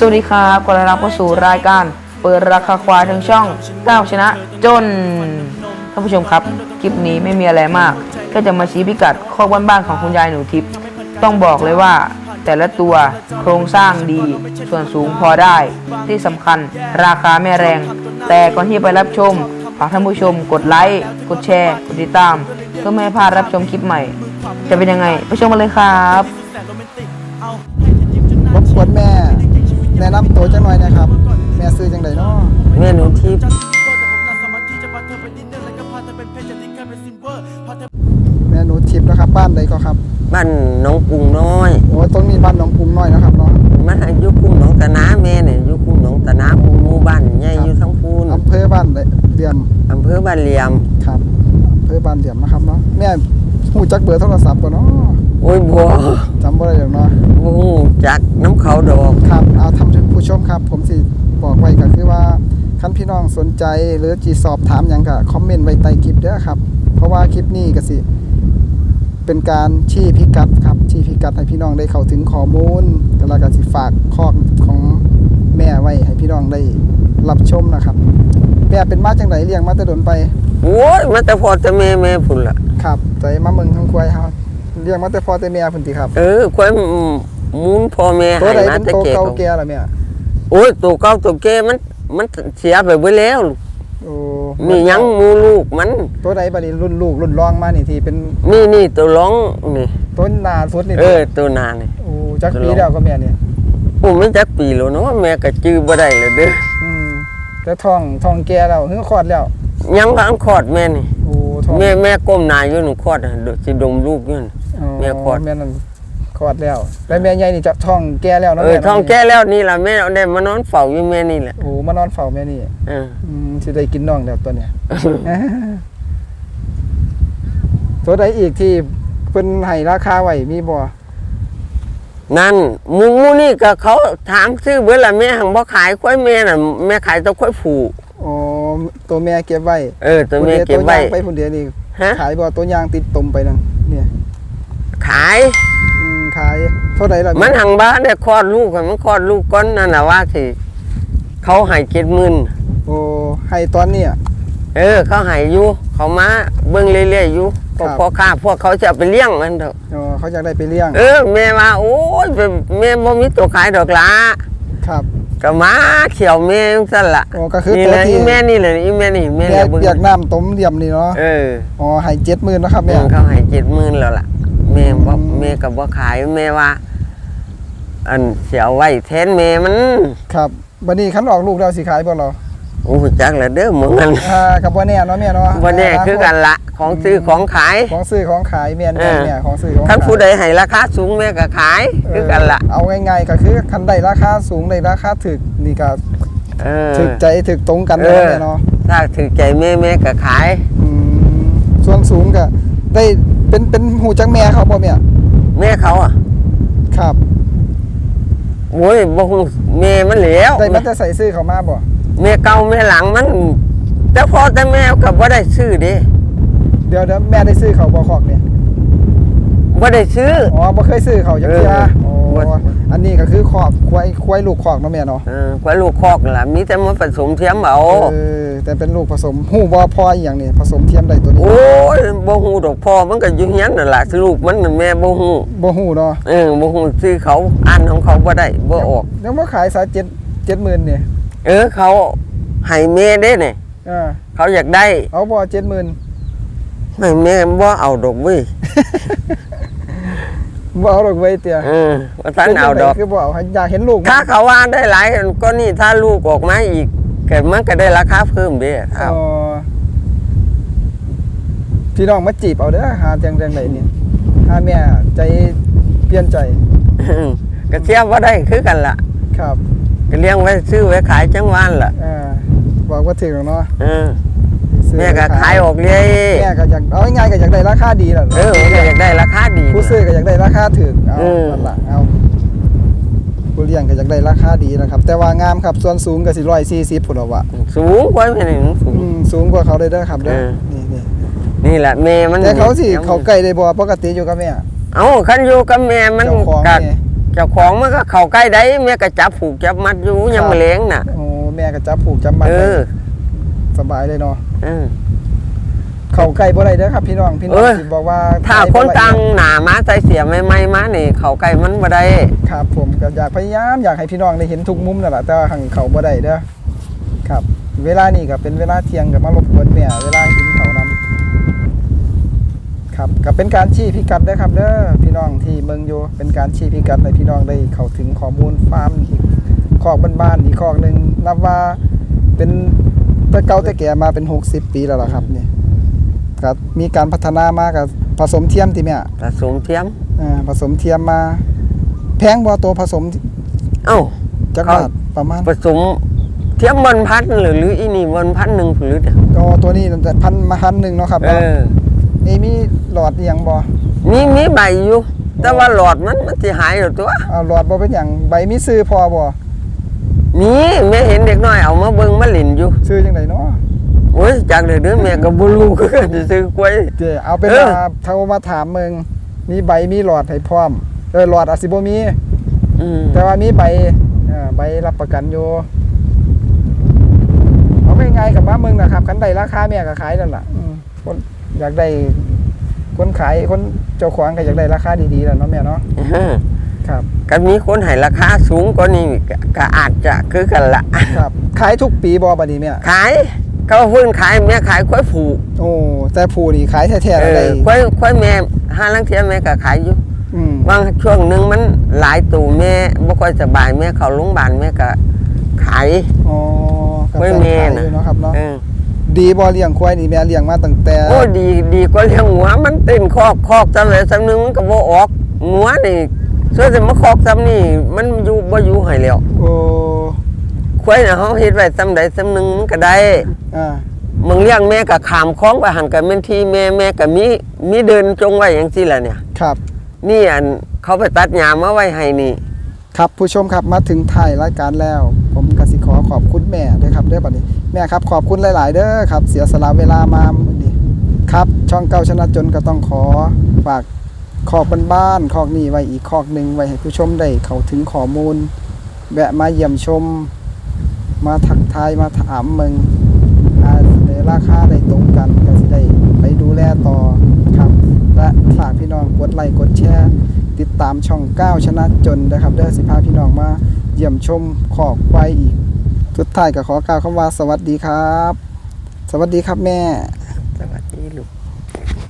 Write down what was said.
สวัสดีครับขอต้อนรับเข้าสู่รายการ เปิดราคาควายทางช่องก้าวชนะ จนท่านผู้ชมครับ คลิปนี้ไม่มีอะไรมากแค่จะมาชี้พิกัดข้อบ้านๆของคุณยายหนูทิพย์ต้องบอกเลยว่า แต่ละตัวโครงสร้างดี ส่วนสูงพอได้ ที่สำคัญราคาไม่แรง แต่ก่อนที่ไปรับชมฝากท่านผู้ชมกดไลค์กดแชร์ กดติดตาม เพื่อไม่ให้พลาดรับชมคลิปใหม่ จะเป็นยังไงไปชมกันเลยครับรบกวนแม่ แนะนำตัวจังหน่อยนะครับ แม่ซื้อจังไดเนาะแม่หนูทิพย์แม่หนูทิพย์นะครับบ้านใดก็ครับ บ้านหน้องกรุงน้อยโอ้ตรงนี้บ้านหนองกรุงน้อยนะครับเนาะมันอายุคุ้มหนองตะนาแม่เนี่ยอยู่คุ้มหนองตะนาหมู่หมู่บ้านใหญ่อยู่ทั้งพูนอำเภอบ้านเหลี่ยมอำเภอบ้านเหลี่ยมครับอำเภอบ้านเหลี่ยมนะครับเนาะแม่หูจักเบอร์โทรศัพท์บ่เนาะโอ้ยบัวจำ บ่ได้หรอกเนาะบ่ฮู้จักน้ำเขาดอก ครับเอาท่านผู้ชมครับ ผมสิบอกไว้ก็คือว่าคันพี่น้องสนใจหรือจีสอบถามหยังก็คอมเมนต์ไว้ใต้คลิปเด้อครับ เพราะว่าคลิปนี้ก็สิ เป็นการชี้พิกัดครับชี้พิกัดให้พี่น้องได้เข้าถึงข้อมูลแล้วก็สิฝากข้อของแม่ไว้ให้พี่น้องได้รับชมนะครับแม่เป็นมาจังไดเลี้ยงมาแต่ดนไปโอ้ยมาแต่พอแต่แม่แม่พุ่นล่ะครับใจมาเมืองทั้งควายเฮาเลี้ยงมาแต่พ่อแต่แม่พุ่นติครับเออควายหมูนพ่อแม่ตัวให้ใดมาเป็นแต่โตแก่เก่าเขาแก่ล่ะแม่โอ้ยตัวเก่าตัวแก่มัน มันเสียไปเบิดแล้วโอ้มีหยังหมูลูกมัน ตัวใดบัดนี้รุ่นลูกรุ่นรองมานี่ที่เป็นนี่นี่ตัวร้องนี่ต้นนาสุดนี่เออตัวนานี่โอ้จักปีแล้วก็แม่เนี่ยโอ้ไม่จักปีแล้วเนาะแม่ก็จื้อบ่ได้เลยเด้ออืมแต่ท้องท้องแก่แล้วเพิ่งคลอดแล้วยังพังคลอดแม่นี่โอ้ท้องแม่แม่ก้มหน้าอยู่หนูคลอดอะเดี๋ยวสิดมลูกอยู่นั่นอ๋อ แม่คลอด แม่นั่นคลอดแล้วแต่แม่ใหญ่นี่จะท้องแก่แล้วเนาะเออแม่เนาะท้องแก่แล้วนี่ล่ะแม่เอาได้มานอนเฝ้าอยู่แม่นี่แหละโอ้มานอนเฝ้าแม่นี่เอออืมสิได้กินน้องแล้วตัวเนี้ยตัวใดอีกที่เพิ่นให้ราคาไว้มีบ่นั่นหมูหมูนี่ก็เขาถามซื้อเบิดละแม่หังบ่ขายควายแม่น่ะแม่ขายแตัวควายผูอ๋อตัวแม่เก็บไว้เออ ตัวแม่เก็บไว้ตัวย่างไปพุ่นเดียวนี่ฮะขายบ่ตัวยางติดตมไปนั่นเนี่ย ขาย อืมขายเท่าใดล่ะมันหังบ้านได้คลอดลูกอะมันคลอดลูกก้อนนั่นน่ะว่าสิเขาให้เจ็ดหมื่นโอ้ให้ตอนเนี้ย เออ เขาให้อยู่เขามาเบิ่งเรื่อยๆอยู่พวกครับ พ่อค้าพวกเขาจะเอาไปเลี้ยงมันเถอะอ๋อเขาอยากได้ไปเลี้ยงเออแม่ว่าโอ้ยเป็นแม่บ่มีตัวขายดอกละครับ ก็มาเขียวแม่จังซั่นล่ะโอ้ก็คือนี่ตัวแหละที่ อีแม่นี่แหละอีแม่นี่แม่แม่เดี๋ยวเบิ่งอยากน้ำต้มเหลี่ยมนี่เนาะเออ อ๋อให้70,000นะครับแม่แม่เขาให้เจ็ดหมื่นแล้วล่ะ แม่บ่อืมแม่ก็บ่ขายแม่ว่า อันเสียไว้แทนแม่มันครับบัดนี้คันออกลูกแล้วสิขายบ่เราโอ้จักแล้วเด้อหมึงมันอ่ากับบ่แน่เนาะแม่เนาะบ่แน่คือกันละของซื้อของขาย ของซื้อของขายแม่นเออแม่ของซื้อของคันขายผู้ใดให้ราคาสูงแม่ก็ขายคือกันละเอาง่ายๆก็คือคันได้ราคาสูงได้ราคาถึกนี่ก็เออถึกใจถึกตรงกันเอเนาะอแม่เนาะถ้าถือใจแม่แม่ก็ขายอืมส่วนสูงก็ได้ เป็นเป็นหูจักแม่เขาบ่แม่แม่เขาอะครับโอ้ยบ่ฮู้แม่มันแล้วได้มันจะใส่ซื้อเขามาบ่แม่เก่าแม่หลังมัน แต่พอแต่แม่ก็บ่ได้ซื้อเด้เดี๋ยวเดี๋ยวแม่ได้ซื้อเขาบ่คอกเนี่ยบ่ได้ซื้ออ๋อบ่เคยซื้อเขาจักเทื่อเอออ๋อ บ่อันนี้ก็คือคอกควายควายลูกคอกเนาะแม่เนาะเออควายลูกคอกนั่นล่ะมีแต่มาผสมเทียมเอาเออแต่เป็นลูกผสมหูบ่พออีหยังนี่ผสมเทียมได้ตัวนี้โอ้ยบ่ฮู้ดอกพ่อมันก็อยู่เฮียนนั่นล่ะลูกมันน่ะแม่บ่ฮู้บ่หูเนาะเออบ่ฮู้ซื้อเขาอ่านของเขาบ่ได้บ่ออกยังบ่ขายซะ7 70,000เนี่ยเออเขาให้แม่เด้เนี่ยอ่าเขาอยากได้เอาบ่70,000ให้แม่บ่เอาดอกเว้ย บ่เอาดอกไว้เตียเออว่าท่านเอาดอก คือบ่เอาให้อยากเห็นลูกถ้าเขาว่าได้หลายก็นี่ถ้าลูกออกมาอีกเกิดมันก็ได้ราคาเพิ่มเด้ถ้าอ๋อพี่น้องมาจีบเอาเด้อหาจังจังไดนี่หาแม่ใจเปลี่ยนใจก็เทียบว่าได้คือกันล่ะ ครับก็เลี้ยงไว้ซื้อไว้ขายจังหวานล่ะอ่าบอกว่าถึงแล้วเนาะเออ ซื้อแม่ก็ขายออกเลยแม่ก็อยากเอาง่ายๆก็อยากได้ราคาดีแหละเออแม่ก็อยากได้ราคาดี ผู้ซื้อก็อยากได้ราคาถึกเอาเออนั่นล่ะเอาผู้เลี้ยงก็อยากได้ราคาดีนะครับ แต่ว่างามครับส่วนสูงก็สิ140พุ่นเอาว่าสูงกว่าแม่นี่มันสูงอืมสูงกว่าเขาเลยเด้อครับเด้อเออนี่นี่นี่แหละแม่มันแต่เขาสิเขาใกล้ได้บ่ปกติอยู่กับแม่เอ้าคันอยู่กับแม่มันเจ้าของกันี่กเจ้าของมันก็เข้าใกล้ได้แม่ก็จับผูกจับมัดอยู่ยังมาเลี้ยงน่ะโอ้แม่ก็จับผูกจับมัดเอไว้อ สบายเลยเนาะเออ เข้าใกล้บ่ได้เด้อครับ พี่น้องพี่น้องเอ้ย สิบอกว่าถ้าคนตังหนามาใส่เสียไม่ไม่ๆมานี่เข้าใกล้มันบ่ได้ ครับ ผมก็อยากพยายามอยากให้พี่น้องได้เห็นทุกมุมนั่นแหละแต่ว่าหังเขาบ่ได้เด้อครับ เวลานี้ก็เป็นเวลาเที่ยงกับมารบกวนแม่เวลากินเขาวนํครับก็เป็นการชี้พิกัดเด้อครับ เด้อพี่น้องที่เมืองอยู่เป็นการชี้พิกัดให้พี่น้องได้เข้าถึงข้อมูลฟาร์มอีกคอกบ้านๆอีกคอกหนึงนับว่าเป็น แต่เก่าแต่แก่มาเป็น 60 ปีแล้วล่ะครับนี่ก็มีการพัฒนามากับผสมเทียมติแม่ผสมเทียมอ่าผสมเทียมมา แพงบ่ตัวผสมเอ้าจักครับบาทประมาณผสมเทียมบนพันหรือหรืออีนี่บนพันหนึ่งหรืออ๋อตัวนี้แต่พันมาพันหนึ่งเนาะครับเอเนาะอนี่มีหลอดอหย่างบ่มีมีใบอยู่ แต่ว่าหลอดมันมันสิหายอยู่ตัวเอาหลอดบ่เป็นหยังใบมีซื้อพอบ่ มีแม่เห็นเด็กน้อยเอามาเบิ่งมาหลินอยู่ซื้อจังไดเนาะโอ้ยจากเดือนแม่ก็บ่รู้คือกันสิซื้อกล้วยเดี๋ยวเอาเป็นเออ ว่าโทรมาถามมึงมีใบมีหลอดให้พร้อมเออหลอดอาจสิบ่มี อืมแต่ว่ามีใบอ่าใบรับประกันอยู่เอาไปไงกับมาเมืองนะครับคันใดราคาแม่ก็ขายนั่นล่ะอืมคนอยากได้คนขายคนเจ้าของก็อยากได้ราคาดีๆแหล้วเนาะแม่เนาะ เออ ครับก็มีคนให้ราคาสูงกว่านี้ก็ก็อาจจะคือกันละครับขายทุกปีบ่บัดนี้แม่ขายเขาเพิ่นขายแม่ขายควายผูกโอ้แต่ผูนี่ขายแท้ๆเอแล้วได้อควายควายแม่ห้าลังเทียแม่ก็ขายอยู่อืมบางช่วงหนึ่งมันหลายตู่แม่บ่ค่อยสบายแม่เขาโรงพยาบาลแม่ก็ขาย อ๋อก็ไว้แต่แม่ขายน่ะอยู่เนาะครับเนาะเออดีบ่เลี้ยงควายนี่แม่เลี้ยงมาตั้งแต่ โอ้ดีดีกว่าเลี้ยงหัวมันเต้นคอกคอกจำเลยจำนึงมันก็บ่ออกหัวนี่ ส่วนจะมาคอกจำนี่มันอยู่บ่อยู่ให้แล้วโอ้ควายน่ะเฮาเฮ็ดไว้จำใดจำนึงมันก็ได้อ่ามึงเลี้ยงแม่ก็ขามคล้องไปหันกับแม่นที่แม่แม่ก็มีมีเดินจงไว้อย่างซี่ล่ะเนี่ย ครับ นี่อันเขาไปตัดหญ้ามาไว้ให้นี่ ครับผู้ชมครับมาถึงถ่ายรายการแล้ว ผมกสิขอขอบคุณแม่ด้วยครับเด้อบัดนี้แม่ครับขอบคุณหลาย ๆ เด้อครับ เสียสละเวลามามื้อนี้ครับ ช่องเก้าชนะจนก็ต้องขอฝาก คอกบ้านๆคอกนี้ไว้อีกคอกหนึ่งไว้ให้ผู้ชมได้เข้าถึงข้อมูล แวะมาเยี่ยมชม มาทักทายมาถามมึงอาจสิได้ราคาได้ตรงกันก็สิได้ไปดูแลต่อครับและฝากพี่น้องกดไลค์กดแชร์ติดตามช่องก้าวชนะจนนะครับเด้อสิพาพี่น้องมาเยี่ยมชมขอกควายอีกสุดท้ายก็ขอกล่าวคำว่าสวัสดีครับ สวัสดีครับแม่ สวัสดีลูก